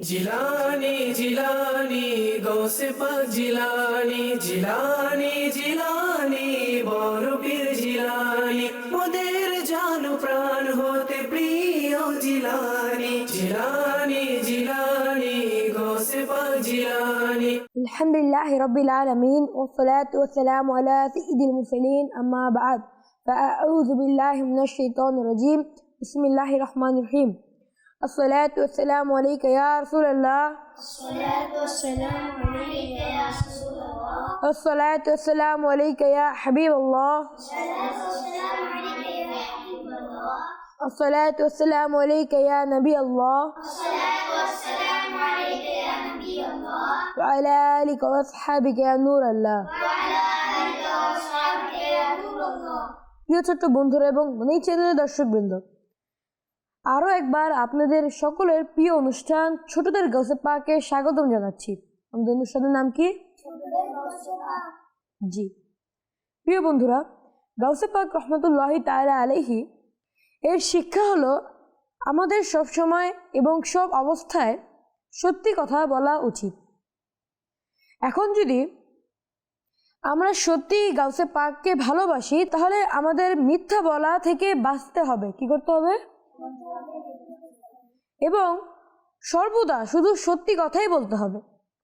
জিলানি জিলানি গৌসে পাক জিলানি জিলানি জিলানি বড় পীর জিলানি মোদের জান প্রাণ হতে প্রিয় জিলানি জিলানি জিলানি গৌসে পাক জিলানি الحمد لله رب العالمين والصلاة والسلام على سيد المرسلين أما بعد فأعوذ بالله من الشيطان الرجيم بسم الله الرحمن الرحيم الصلاة والسلام عليك يا رسول الله الصلاة والسلام عليك يا رسول الله الصلاة والسلام عليك يا حبيب الله الصلاة والسلام عليك يا حبيب الله الصلاة والسلام عليك يا نبي الله الصلاة والسلام عليك يا نبي الله وعلى آلك وأصحابك يا نور الله وعلى آلك وأصحابك يا نور الله প্রিয় ছোট্ট বন্ধুরা এবং এই চ্যানেলের দর্শকবৃন্দ আরও একবার আপনাদের সকলের প্রিয় অনুষ্ঠান ছোটদের গসে পাকে স্বাগতম জানাচ্ছি। আমাদের অনুষ্ঠানের নাম কি? জি। প্রিয় বন্ধুরা গাউসে পাক রহমতুল্লাহি তাআলা আলাইহি এর শিক্ষা হলো আমাদের সব সময় এবং সব অবস্থায় সত্যি কথা বলা উচিত। এখন যদি আমরা সত্যি গাউসে পাককে ভালোবাসি তাহলে আমাদের মিথ্যা বলা থেকে বাঁচতে হবে। কি করতে হবে? এবং সর্বদা শুধু সত্যি কথাই বলতে হবে।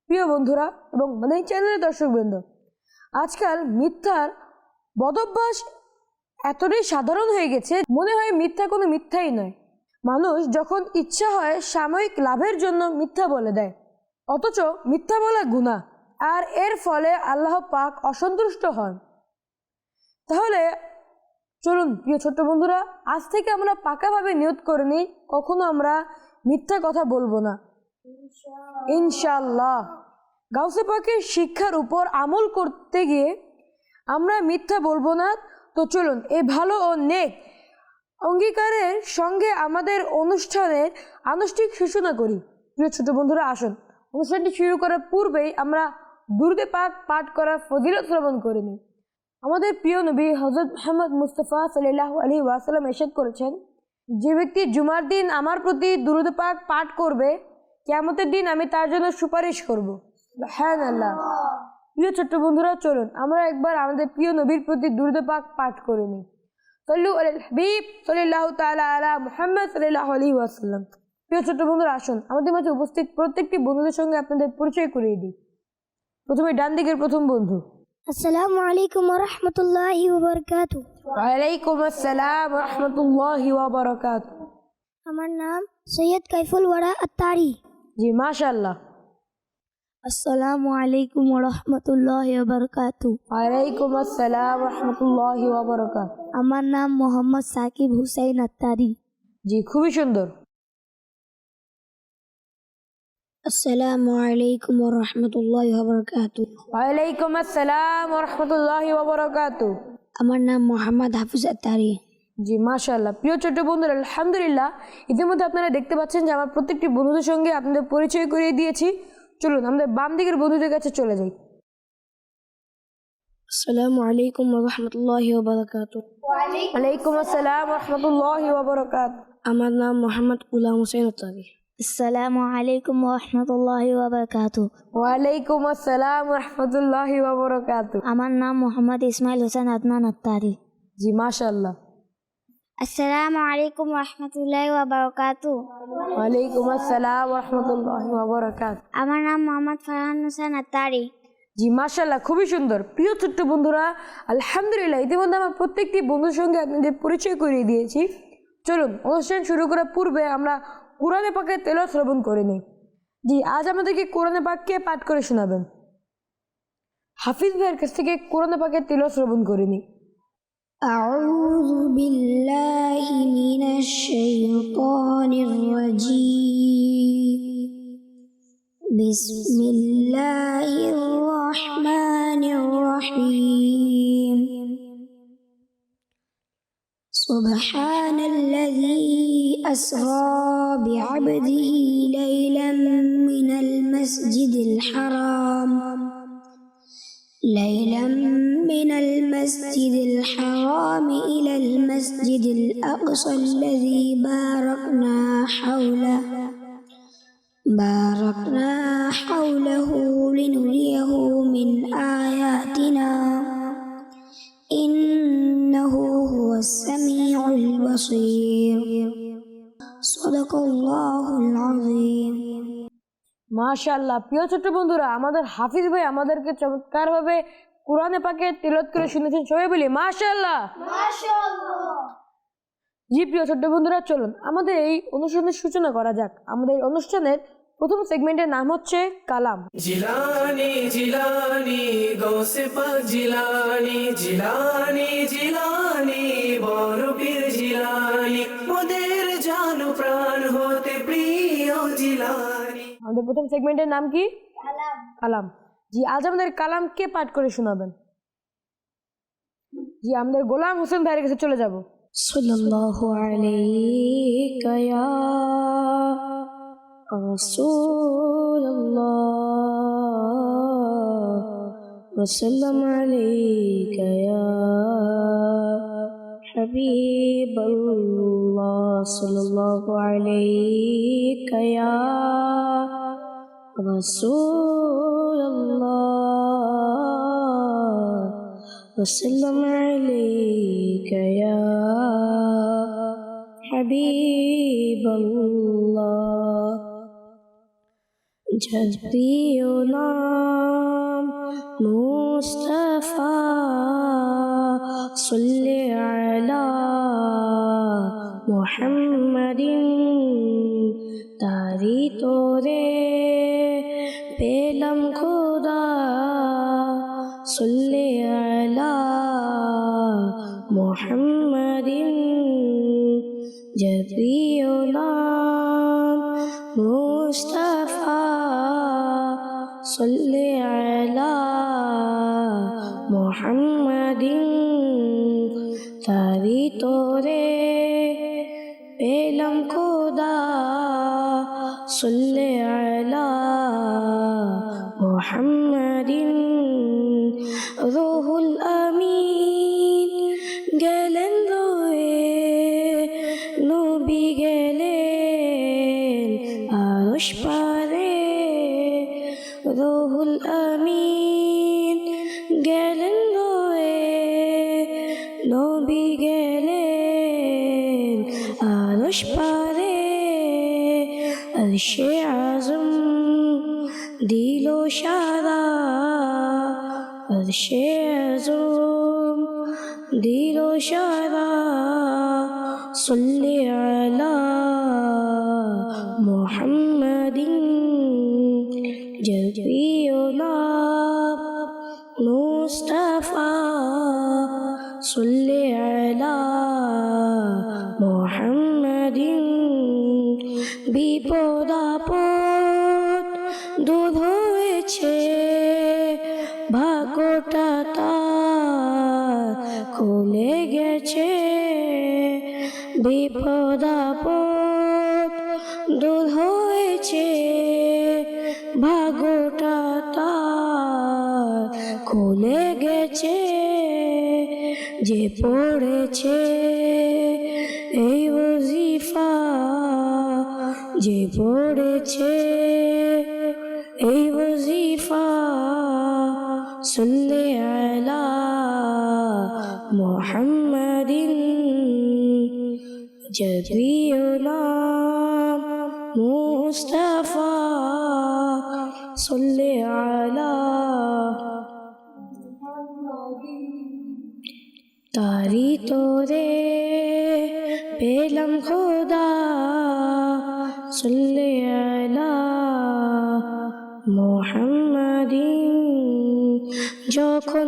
প্রিয় বন্ধুরা এবং এই চ্যানেলের দর্শকবৃন্দ, আজকাল মিথ্যার বদভ্যাস এতটাই সাধারণ হয়ে গেছে, মনে হয় মিথ্যা কোনো মিথ্যাই নয়। মানুষ যখন ইচ্ছা হয় সাময়িক লাভের জন্য মিথ্যা বলে দেয়, অথচ মিথ্যা বলা গুণা, আর এর ফলে আল্লাহ পাক অসন্তুষ্ট হন। তাহলে চলুন প্রিয় ছোট্ট বন্ধুরা আজ থেকে আমরা পাকাভাবে নিয়ত করে নিই কখনো আমরা মিথ্যা কথা বলব না। ইনশাল্লাহ গাউসে পাকের শিক্ষার উপর আমল করতে গিয়ে আমরা মিথ্যা বলব না। তো চলুন এই ভালো ও নেক অঙ্গীকারের সঙ্গে আমাদের অনুষ্ঠানের আনুষ্ঠানিক সূচনা করি। প্রিয় ছোট বন্ধুরা আসুন। অনুষ্ঠানটি শুরু করার পূর্বেই আমরা দুরুদে পাক পাঠ করার ফজিলত শ্রবণ করে নিই। আমাদের প্রিয় নবী হজরত মোহাম্মদ মুস্তফা সাল্লাহ আলী ওয়াসাল্লাম এসেদ করেছেন, যে ব্যক্তি জুমার দিন আমার প্রতি দুরুদ পাক পাঠ করবে কেমতের দিন আমি তার জন্য সুপারিশ করব। হ্যাঁ আল্লাহ প্রিয় ছোট্ট বন্ধুরা, চলুন, আমরা একবার আমাদের প্রিয় নবীর প্রতি দুরুদ পাক পাঠ করে নিই। সল্লু আল হাবিব সাল্লাহ তালা আলা মুহাম্মদ সাল্লাহ আলী ওয়াসাল্লাম। প্রিয় ছোট্ট বন্ধুরা, আসুন, আমাদের মাঝে উপস্থিত প্রত্যেকটি বন্ধুদের সঙ্গে আপনাদের পরিচয় করিয়ে দিই। প্রথমে ডান দিকের প্রথম বন্ধু। আসসালামু আলাইকুম রহমতুল্লাহি ওবরকাতু। ওয়ালাইকুম আসসালাম রহমতুল্লাহি ওবরকাতু। আমার নাম সৈয়দ কাইফুল ওয়ারা আত্তারি। জি মাশাআল্লাহ। আসসালামু আলাইকুম রহমতুল্লাহি ওবরকাতু। ওয়ালাইকুম আসসালাম রহমতুল্লাহি ওবরকাতু। আমার নাম মোহাম্মদ সাকিব হুসাইন আত্তারি। জি খুবই সুন্দর। আসসালামু আলাইকুম রহমতুল্লাহ বারকাতু ওয়ালাইকুম আসসালাম রহমতুল্লাহ আমার নাম মোহাম্মদ হাফিজ আত্তারি। জি মাশাল্লাহ প্রিয় ছোট্ট বন্ধুরা আলহামদুলিল্লাহ ইতিমধ্যে আপনারা দেখতে পাচ্ছেন যে আমার প্রত্যেকটি বন্ধুদের সঙ্গে আপনাদের পরিচয় করিয়ে দিয়েছি। চলুন আমাদের বাম দিকের বন্ধুদের কাছে চলে যাই। আসসালামু আলাইকুম রহমতুল্লাহ বারকাতু ওয়ালাইকুম আসসালাম রহমতুল্লাহ ওয়াবারাকাত আমার নাম মোহাম্মদ গুলাম হুসেন আত্তারি। আসসালামু আলাইকুম রহমতুল্লাহ বারকাতু ওয়ালাইকুম আসসালাম রহমতুল্লাহ ওয়াবারাকাত। আমার নাম মোহাম্মদ ইসমাইল হোসেন আদনান আত্তারি। জি আসসালামু আলাইকুম রহমতুল্লাহ ওয়ালাইকুম আসসালাম রহমতুল্লাহ ওয়াবারাকাত। আমার নাম মোহাম্মদ ফারহান হোসেন আত্তারি। জি মাশাল্লাহ খুবই সুন্দর। প্রিয় ছোট্ট বন্ধুরা আলহামদুলিল্লাহ ইতিমধ্যে আমার প্রত্যেকটি বন্ধুর সঙ্গে আপনাদের পরিচয় করিয়ে দিয়েছি। চলুন অনুষ্ঠান শুরু করার পূর্বে আমরা কোরআনে পাকের তেল শ্রবণ করে নিই জি আজ আমাদেরকে কোরআনে পাককে পাঠ করে শোনাবেন হাফিজ ভাইয়ের কাছ থেকে কোরআনে পাকের তেল শ্রবণ করে নিই أعوذ بالله من الشيطان الرجيم بسم الله الرحمن الرحيم سبحان الذي أسرى بعبده ليلا من المسجد الحرام. ليلا من المسجد الحرام إلى المسجد الأقصى الذي باركنا حوله. باركنا حوله لنريه من آياتنا. إنه هو السميع البصير. মাশাল্লাহ প্রিয় ছোট্ট বন্ধুরা আমাদের হাফিজ ভাই আমাদেরকে কোরআনে পাকে তিলত করে শুনেছেন। সবাই বলি মাশাল্লাহ জি প্রিয় ছোট্ট বন্ধুরা চলুন। আমাদের এই অনুষ্ঠানের সূচনা করা যাক। আমাদের এই অনুষ্ঠানের প্রথম সেগমেন্টের নাম হচ্ছে কালাম। জিলানি জিলানি জিলানি জিলানি জিলানি। আমাদের প্রথম সেগমেন্টের নাম কি? কালাম। জি আজ আমাদের কালাম কে পাঠ করে শোনাবেন। জি আমাদের গোলাম হোসেন ভাইয়ের কাছে চলে যাব। সাল্লাল্লাহু আলাইকা ইয়া রাসূলুল্লাহ ওয়া সাল্লাম আলাইকা ইয়া হাবিবাল্লাহ সাল্লাল্লাহু رسول الله وسلم عليك يا حبيب الله جدينا مصطفى صل على محمد تاري توري নবী গেলেন আরশ পারে। রহুল আমিন গেলেন রয়ে, নবী গেলেন আরশ পারে। সে আজম দিল সারা সে আজম দিল সারা। صل صل على محمد بيبو পড়েছে এই ওজিফা যে পড়েছে এই ওজিফা সুন্দে আলা মোহাম্মদিন জবিউলা মুস্তাফা সুল্লে আলা তারি তোরে পেলাম খোদা সুল্লে আলা মোহাম্মদিন। যখন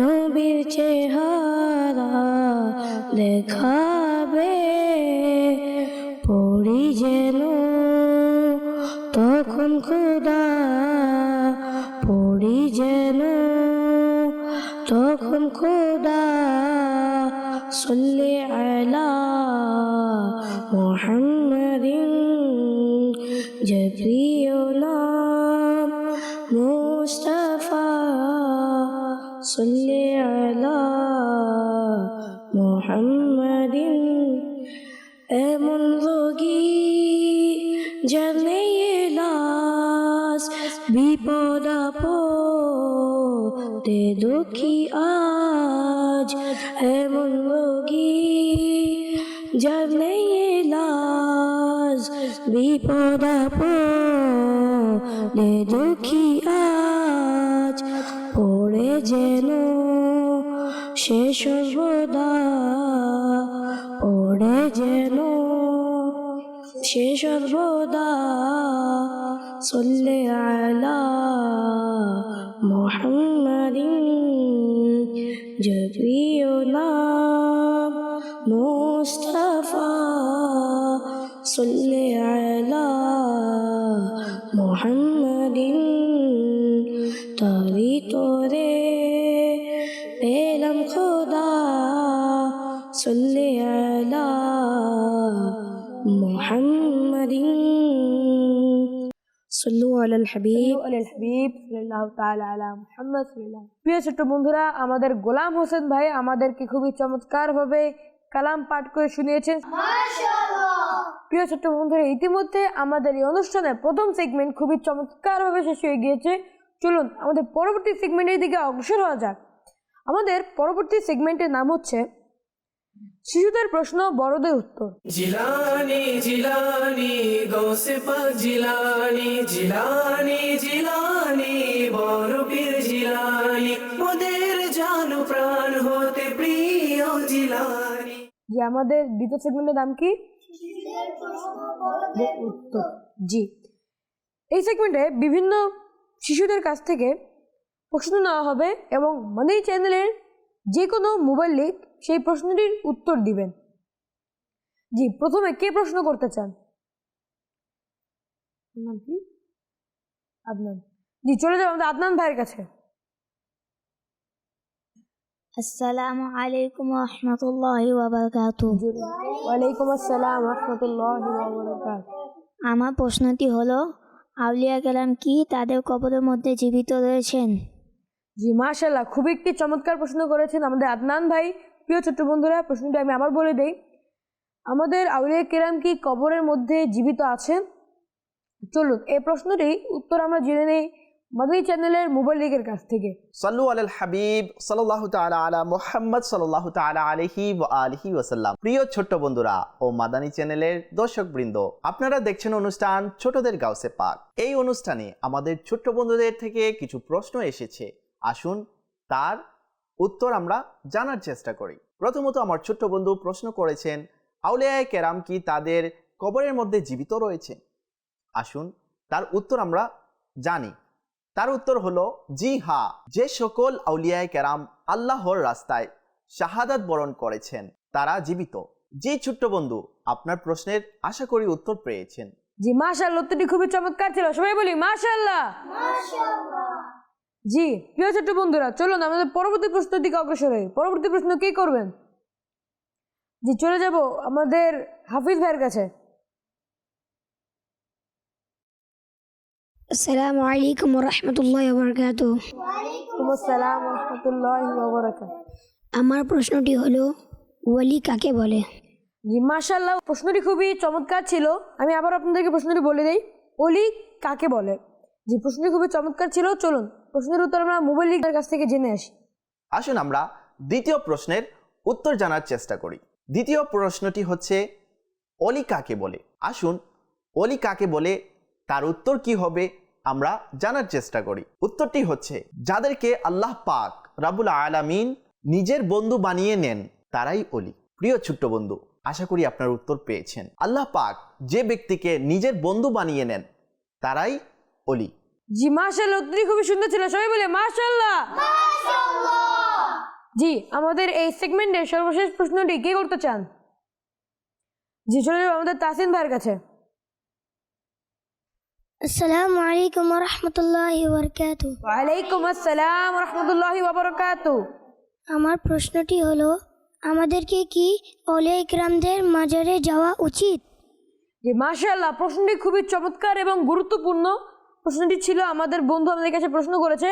নবীর চেহারা দেখাবে। আপদে দুঃখী আজ এমন রোগী জানে লাস বিপদ আপদে দুঃখী আজ পড়ে যেন সে সর্বদা পড়ে যেন সে সর্বদা সল্লে আলা মোহাম্মদিন জবিও নাম মুস্তফা সল্লে আলা মোহাম্মদিন তরি সল্লু আলাল হাবিব আল হাবিব সাল্লাল্লাহু তাআলা আলা মুহাম্মদ সাল্লাল্লাহু প্রিয় ছোট্ট বন্ধুরা আমাদের গোলাম হোসেন ভাই আমাদেরকে খুবই চমৎকার ভাবে কালাম পাঠ করে শুনিয়েছেন। প্রিয় ছোট্ট বন্ধুরা ইতিমধ্যে আমাদের এই অনুষ্ঠানের প্রথম সেগমেন্ট খুবই চমৎকার ভাবে শেষ হয়ে গিয়েছে। চলুন আমাদের পরবর্তী সেগমেন্টের দিকে অগ্রসর হওয়া যাক। আমাদের পরবর্তী সেগমেন্টের নাম হচ্ছে শিশুদের প্রশ্ন বড়দের উত্তর। জিলানি জিলানি গৌসে পাক জিলানি জিলানি জিলানি বড় পীর জিলানি মোদের জানো প্রাণ হতে প্রিয় জিলানি। যে আমাদের দ্বিতীয় সেগমেন্টের নাম কি? উত্তর। জি এই সেগমেন্টে বিভিন্ন শিশুদের কাছ থেকে প্রশ্ন নেওয়া হবে এবং মানি চ্যানেলের যে কোনো মোবাইল লিক সেই প্রশ্নটির উত্তর দিবেন। জি প্রথমে কে প্রশ্ন করতে চান? আদনান জি চলে যাব আমাদের আদনান ভাইয়ের কাছে। আসসালামু আলাইকুম রহমতুল্লাহ ওয়াবারকাতু ওয়ালাইকুম আসসালাম রহমতুল্লাহ আমার প্রশ্নটি হলো আউলিয়া কালাম কি তাদের কবরের মধ্যে জীবিত রয়েছেন? জি মাশাল্লাহ খুব একটি চমৎকার প্রশ্ন করেছেন আমাদের আদনান ভাই। প্রিয় ছোট্ট বন্ধুরা, প্রশ্নটি আমি আবার বলে দেই। আমাদের আউলিয়া কেরাম কি কবরের মধ্যে জীবিত আছেন চলুন, এই প্রশ্নটি উত্তর আমরা জেনে নেই মাদানী চ্যানেলের মোবাইল লিগের কাছ থেকে। সাল্লু আলাল হাবিব সাল্লাল্লাহু তাআলা আলা মুহাম্মদ সাল্লাল্লাহু তাআলা আলাইহি ওয়া আলিহি ওয়াসাল্লাম। প্রিয় ছোট্ট বন্ধুরা ও মাদানী চ্যানেলের দর্শক বৃন্দ আপনারা দেখছেন অনুষ্ঠান ছোটদের গাউসে পাক। এই অনুষ্ঠানে আমাদের ছোট্ট বন্ধুদের থেকে কিছু প্রশ্ন এসেছে। আসুন তার উত্তর আমরা জানার চেষ্টা করি। প্রথমত আমার ছোট্ট বন্ধু প্রশ্ন করেছেন আউলিয়ায়ে কেরাম কি তাদের কবরের মধ্যে জীবিত রয়েছে? আসুন তার উত্তর আমরা জানি। তার উত্তর হলো জি হা যে সকল আউলিয়ায় কেরাম আল্লাহর রাস্তায় শাহাদাত বরণ করেছেন তারা জীবিত। জি ছোট্ট বন্ধু আপনার প্রশ্নের আশা করি উত্তর পেয়েছেন। জি মাশাল্লাহ উত্তরটি খুবই চমৎকার ছিল। সবাই বলি মাশাল্লাহ জি প্রিয় ছোট্ট বন্ধুরা চলুন আমাদের পরবর্তী প্রশ্নের দিকে অগ্রসর হই। পরবর্তী প্রশ্ন কি করবেন? জি চলে যাব আমাদের হাফিজ ভাইয়ের কাছে। আসসালামু আলাইকুম রহমতুল্লাহ ওবরকাতু। আসসালাম রহমতুল্লাহ আমার প্রশ্নটি হলো ওয়ালি কাকে বলে? জি মাশাল্লাহ প্রশ্নটি খুবই চমৎকার ছিল। আমি আবার আপনাদেরকে প্রশ্নটি বলে দিই অলি কাকে বলে? জি প্রশ্নটি খুবই চমৎকার ছিল চলুন। প্রশ্নের উত্তর আমরা মোবাইল লিগের কাছ থেকে জেনে আসি। আসুন আমরা দ্বিতীয় প্রশ্নের উত্তর জানার চেষ্টা করি। দ্বিতীয় প্রশ্নটি হচ্ছে, অলি কাকে বলে? আসুন, অলি কাকে বলে? তার উত্তর কি হবে? আমরা জানার চেষ্টা করি। উত্তরটি হচ্ছে, যাদেরকে আল্লাহ পাক রাবুল আলামিন নিজের বন্ধু বানিয়ে নেন, তারাই অলি। প্রিয় ছোট্ট বন্ধু, আশা করি আপনার উত্তর পেয়েছেন। আল্লাহ পাক যে ব্যক্তিকে নিজের বন্ধু বানিয়ে নেন, তারাই অলি। জি মাশাল্লাহ উত্তরটি খুবই সুন্দর ছিল। সবাই বলে মাশাল্লাহ জি আমাদের এই সেগমেন্টের সর্বশেষ প্রশ্নটি কে করতে চান? জি চলে আমাদের তাসিন ভাইয়ের কাছে। আসসালামু আলাইকুম রহমতুল্লাহ ওবরকাতু। ওয়ালাইকুম আসসালাম রহমতুল্লাহ বাবরকাতু আমার প্রশ্নটি হলো আমাদেরকে কি অলে ইকরামদের মাজারে যাওয়া উচিত? যে মাশাআল্লাহ প্রশ্নটি খুবই চমৎকার এবং গুরুত্বপূর্ণ। প্রশ্নটি ছিল, আমাদের বন্ধু আমাদের কাছে প্রশ্ন করেছে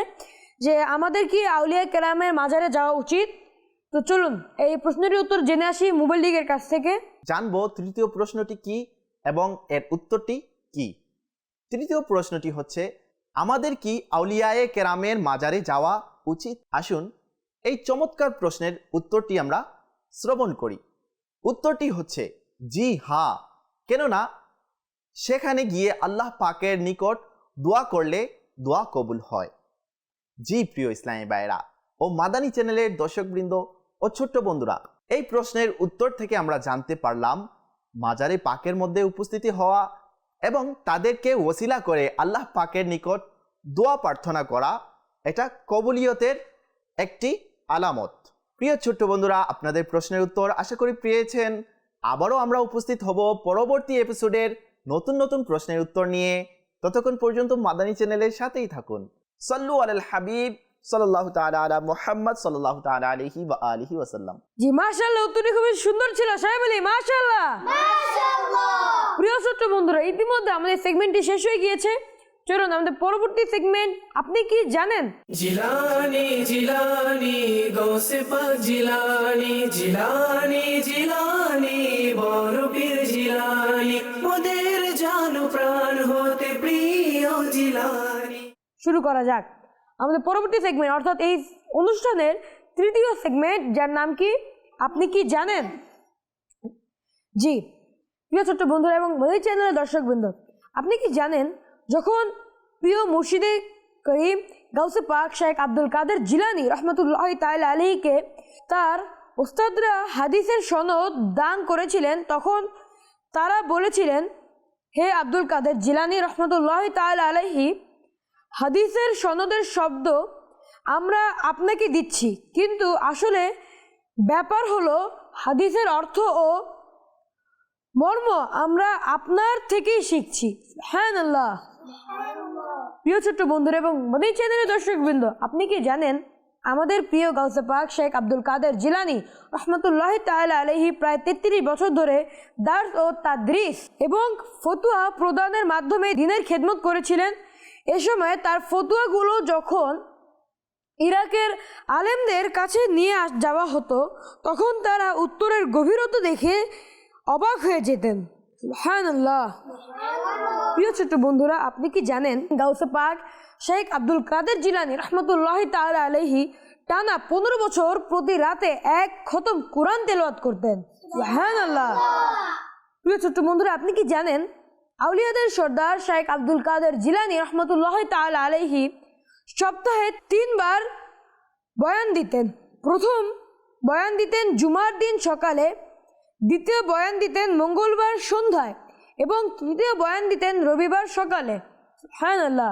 যে, আমাদের কি আউলিয়া কেরামের মাজারে যাওয়া উচিত? তো চলুন, এই প্রশ্নটির উত্তর জেনে আসি মোবাইল লিগের কাছ থেকে। জানব তৃতীয় প্রশ্নটি কি এবং এর উত্তরটি কি? তৃতীয় প্রশ্নটি হচ্ছে, আমাদের কি আউলিয়ায়ে কেরামের মাজারে যাওয়া উচিত? আসুন, এই চমৎকার প্রশ্নের উত্তরটি আমরা শ্রবণ করি। উত্তরটি হচ্ছে, জি হা কেননা, সেখানে গিয়ে আল্লাহ পাকের নিকট দোয়া করলে দোয়া কবুল হয়। জি প্রিয় ইসলামী ভাইরা ও মাদানী চ্যানেলের দর্শকবৃন্দ ও ছোট্ট বন্ধুরা, এই প্রশ্নের উত্তর থেকে আমরা জানতে পারলাম, মাজারে পাকের মধ্যে উপস্থিতি হওয়া এবং তাদেরকে ওসিলা করে আল্লাহ পাকের নিকট দোয়া প্রার্থনা করা, এটা কবুলিয়তের একটি আলামত। প্রিয় ছোট্ট বন্ধুরা, আপনাদের প্রশ্নের উত্তর আশা করি পেয়েছেন। আবারও আমরা উপস্থিত হব পরবর্তী এপিসোডের নতুন নতুন প্রশ্নের উত্তর নিয়ে। ততক্ষণ পর্যন্ত মাদানী চ্যানেলের সাথেই থাকুন। সাল্লু আল হাবিব সাল্লাহ তালা আলা মোহাম্মদ সাল্লাহ তালা আলহি বা আলহি ওসাল্লাম জি মাশাআল্লাহ উত্তরটি খুবই সুন্দর ছিল। সাহেব আলী মাশাআল্লাহ। প্রিয় বন্ধুরা ইতিমধ্যে আমাদের সেগমেন্টটি শেষ হয়ে গিয়েছে। চলুন আমাদের পরবর্তী সেগমেন্ট আপনি কি জানেন? জিলানি জিলানি গৌসে জিলানি জিলানি জিলানি বড় শুরু করা যাক। আমাদের পরবর্তী সেগমেন্ট অর্থাৎ এই অনুষ্ঠানের তৃতীয় সেগমেন্ট যার নাম কি? আপনি কি জানেন? জি, প্রিয় ছোট্ট বন্ধুরা এবং মোদী চ্যানেলের দর্শকবৃন্দ, আপনি কি জানেন যখন প্রিয় মুর্শিদে করিম গাউসে পাক শেখ আব্দুল কাদের জিলানি রহমতুল্লাহ তাইল আলীকে তার ওস্তাদরা হাদিসের সনদ দান করেছিলেন, তখন তারা বলেছিলেন, হে আব্দুল কাদের জিলানি রহমতুল্লাহ তাইল আলহি হাদিসের সনদের শব্দ আমরা আপনাকে দিচ্ছি, কিন্তু আসলে ব্যাপার হলো হাদিসের অর্থ ও মর্ম আমরা আপনার থেকেই শিখছি। হ্যাঁ আল্লাহ প্রিয় ছোট্ট বন্ধুরা এবং মোদী চ্যানেলের দর্শকবৃন্দ, আপনি কি জানেন আমাদের প্রিয় গাউসে পাক শেখ আব্দুল কাদের জিলানি রহমতুল্লাহ তাআলা আলহি প্রায় তেত্রিশ বছর ধরে দার্স ও তাদ্রিস এবং ফতুয়া প্রদানের মাধ্যমে দিনের খেদমত করেছিলেন। এ সময় তার ফতুয়াগুলো যখন ইরাকের আলেমদের কাছে নিয়ে যাওয়া হতো, তখন তারা উত্তরের গভীরতা দেখে অবাক হয়ে যেতেন। আল্লাহ প্রিয় ছোট্ট বন্ধুরা, আপনি কি জানেন গাউসে পাক শেখ আব্দুল কাদের জিলানি রহমতুল্লাহ তাআলা আলাইহি টানা পনেরো বছর প্রতি রাতে এক খতম কোরআন তেলাওয়াত করতেন? হ্যাঁ প্রিয় ছোট্ট বন্ধুরা, আপনি কি জানেন আউলিয়াদের সর্দার শেখ আব্দুল কাদের জিলানি রহমতুল্লাহ তাআলা আলাইহি সপ্তাহে তিনবার বয়ান দিতেন। প্রথম বয়ান দিতেন জুমার দিন সকালে, দ্বিতীয় বয়ান দিতেন মঙ্গলবার সন্ধ্যায় এবং তৃতীয় বয়ান দিতেন রবিবার সকালে। হ্যাঁ আল্লাহ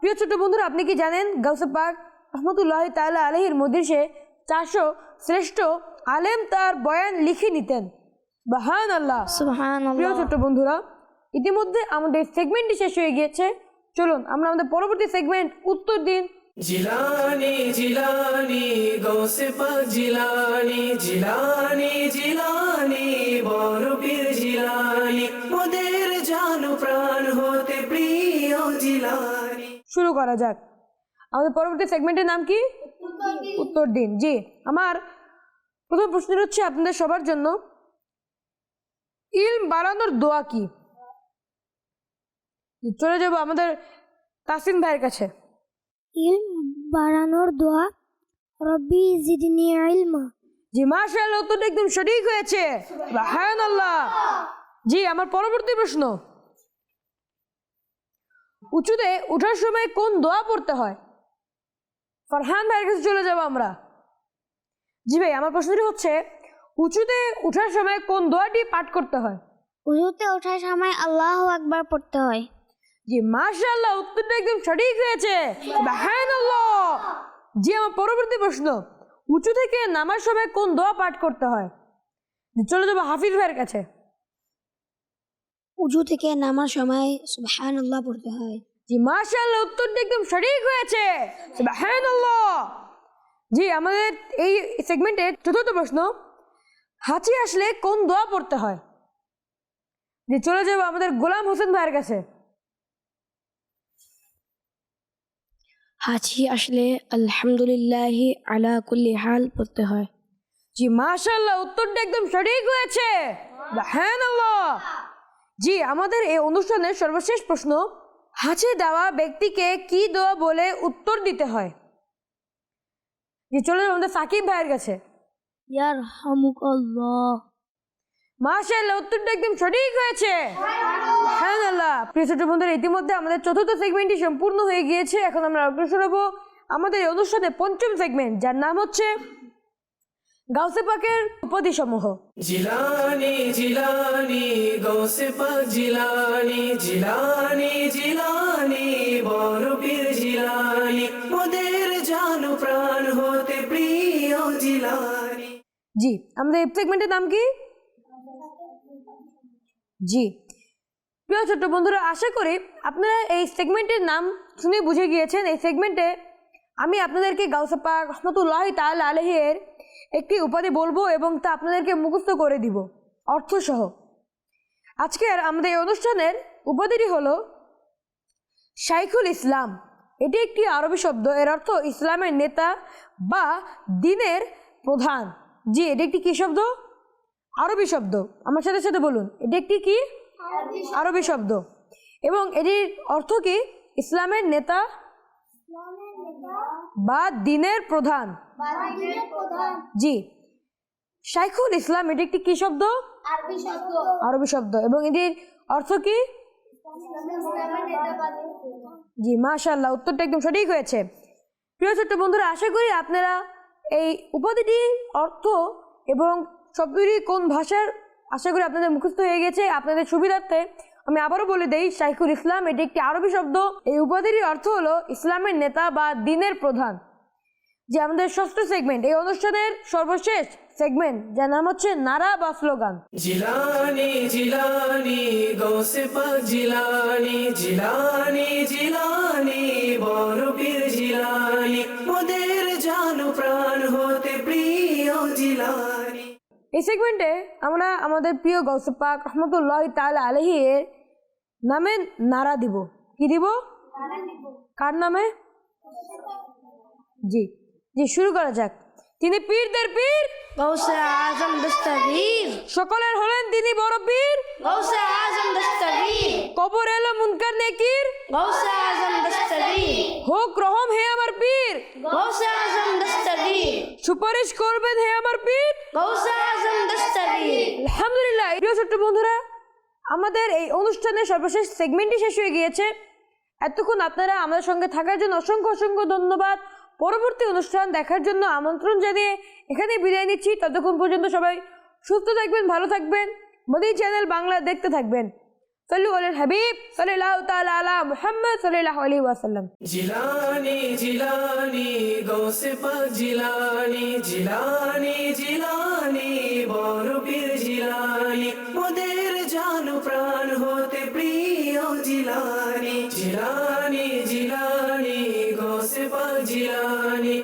প্রিয় ছোট বন্ধুরা, আপনি কি জানেন গাউসে পাক রহমতুল্লাহ তাআলা আলহির মদিসে চারশো শ্রেষ্ঠ আলেম তার বয়ান লিখে নিতেন? বাহান আল্লাহ প্রিয় ছোট্ট বন্ধুরা ইতিমধ্যে আমাদের সেগমেন্টটি শেষ হয়ে গিয়েছে। চলুন আমরা আমাদের পরবর্তী সেগমেন্ট উত্তর দিন। জিলানি জিলানি গৌসে পাক জিলানি জিলানি জিলানি বড় পীর জিলানি মোদের জানু প্রাণ হতে প্রিয় জিলানি। শুরু করা যাক। আমাদের পরবর্তী সেগমেন্টের নাম কি? উত্তর দিন। জি আমার প্রথম প্রশ্ন হচ্ছে আপনাদের সবার জন্য। ইলম বাড়ানোর দোয়া কি? চলে যাব আমাদের তাসিম ভাইয়ের কাছে। ইলম বাড়ানোর দোয়া? রব্বি জিদনি ইলমা। জি মাশাআল্লাহ উত্তরটা একদম সঠিক হয়েছে। সুবহানাল্লাহ। জি আমার পরবর্তী প্রশ্ন। উঁচুতে ওঠার সময় কোন দোয়া পড়তে হয়? ফরহান ভাইয়ের কাছে চলে যাব আমরা। জি ভাই আমার প্রশ্নটি হচ্ছে উঁচুতে ওঠার সময় কোন দোয়াটি পাঠ করতে হয়? উঁচুতে ওঠার সময় আল্লাহ একবার পড়তে হয়। জি মাশাআল্লাহ উত্তরটা একদম সঠিক হয়েছে। সুবহানাল্লাহ। জি আমার পরবর্তী প্রশ্ন। উঁচু থেকে নামার সময় কোন দোয়া পাঠ করতে হয়? চলে যাব হাফিজ ভাইয়ের কাছে। উজু থেকে নামার সময় সুবহান আল্লাহ পড়তে হয়। জি মাশাআল্লাহ উত্তরটা একদম সঠিক হয়েছে। সুবহানাল্লাহ। জি আমাদের এই সেগমেন্টের চতুর্থ প্রশ্ন। হাঁচি আসলে কোন দোয়া পড়তে হয়? যে চলে যাব আমাদের গোলাম হোসেন ভাইয়ের কাছে। হাঁচি আসলে আলহামদুলিল্লাহ আলা কুল্লি হাল পড়তে হয়। জি মাশাল্লাহ উত্তরটা একদম সঠিক হয়েছে। হ্যাঁ জি আমাদের এই অনুষ্ঠানের সর্বশেষ প্রশ্ন হাঁচি দেওয়া ব্যক্তিকে কি দেওয়া বলে উত্তর দিতে হয়? যে চলে যাব আমাদের সাকিব ভাইয়ের কাছে। ইয়ার হামুক আল্লাহ মাশাল্লাহ উত্তরটা একদম সঠিক হয়েছে। হ্যাঁ আল্লাহ প্রিয় ছোট বন্ধুরা ইতিমধ্যে আমাদের চতুর্থ সেগমেন্টটি সম্পূর্ণ হয়ে গিয়েছে। এখন আমরা অগ্রসর হব আমাদের এই অনুষ্ঠানে পঞ্চম সেগমেন্ট যার নাম হচ্ছে গাউসে পাকের উপাধি সমূহ জিলানি জিলানি গৌসে পাক জিলানি জিলানি জিলানি বড় পীর জিলানি। জি আমাদের এই সেগমেন্টের নাম কি জি প্রিয় ছোট্ট বন্ধুরা আশা করি আপনারা এই সেগমেন্টের নাম শুনে বুঝে গিয়েছেন এই সেগমেন্টে আমি আপনাদেরকে গাউসাপা রহমতুল্লাহ তাল আলহের একটি উপাধি বলব এবং তা আপনাদেরকে মুখস্থ করে দিব অর্থসহ আজকের আমাদের এই অনুষ্ঠানের উপাধিটি হলো শাইখুল ইসলাম এটি একটি আরবি শব্দ এর অর্থ ইসলামের নেতা বা দিনের প্রধান। জি এটি একটি কি শব্দ? আরবি শব্দ। আমার সাথে সাথে বলুন এটি একটি কি? আরবি শব্দ। এবং এটির অর্থ কি? ইসলামের নেতা বা দিনের প্রধান। জি। শাইখুল ইসলাম এটি একটি কি শব্দ? আরবি শব্দ। এবং এটির অর্থ কি? জি মাশাল্লাহ উত্তরটা একদম সঠিক হয়েছে। প্রিয় ছোট্ট বন্ধুরা আশা করি আপনারা এই উপাধিটি অর্থ এবং শব্দটি কোন ভাষার? আশা করি আপনাদের মুখস্থ হয়ে গেছে। আপনাদের সুবিধার্থে আমি আবারও বলে দেই, শাইখুল ইসলাম, এটি একটি আরবি শব্দ। এই উপাধিটির অর্থ হলো ইসলামের নেতা বা দিনের প্রধান। যে আমাদের ষষ্ঠ সেগমেন্ট এই অনুষ্ঠানের সর্বশেষ সেগমেন্ট যার নাম হচ্ছে নারা বা স্লোগান। জিলানি জিলানি জিলানি জিলানি জিলানি জিলানি। এই সেগমেন্টে আমরা আমাদের প্রিয় গৌসপাক রহমতুল্লাহ তাল আলহির নামে নারা দিব। কি দিব? কার নামে? জি জি শুরু করা যাক। তিনি পীরদের পীর। গৌসে আজম দস্তগীর। সকলের হলেন তিনি বড় পীর। গৌসে আজম দস্তগীর। কবর এলো মুনকার নেকির। গৌসে আজম দস্তগীর। হোক রহম হে আমার পীর। গৌসে আজম দস্তগীর। সুপারিশ করবেন হে আমার পীর। আলহামদুলিল্লাহ প্রিয় ছোট্ট বন্ধুরা আমাদের এই অনুষ্ঠানের সর্বশেষ সেগমেন্টটি শেষ হয়ে গিয়েছে। এতক্ষণ আপনারা আমাদের সঙ্গে থাকার জন্য অসংখ্য অসংখ্য ধন্যবাদ। পরবর্তী অনুষ্ঠান দেখার জন্য আমন্ত্রণ জানিয়ে এখানে বিদায় নিচ্ছি। ততক্ষণ পর্যন্ত সবাই সুস্থ থাকবেন ভালো থাকবেন। মোদি চ্যানেল বাংলা দেখতে থাকবেন। صلوا على الحبيب صلى الله تعالى على محمد صلى الله عليه وسلم جيلاني جيلاني غوث پاک جيلاني جيلاني جيلاني বরপীর জিলানি ওদের জানু প্রাণ হতে প্রিয় জিলানি জিলানি জিলানি গোসে পাক জিলানি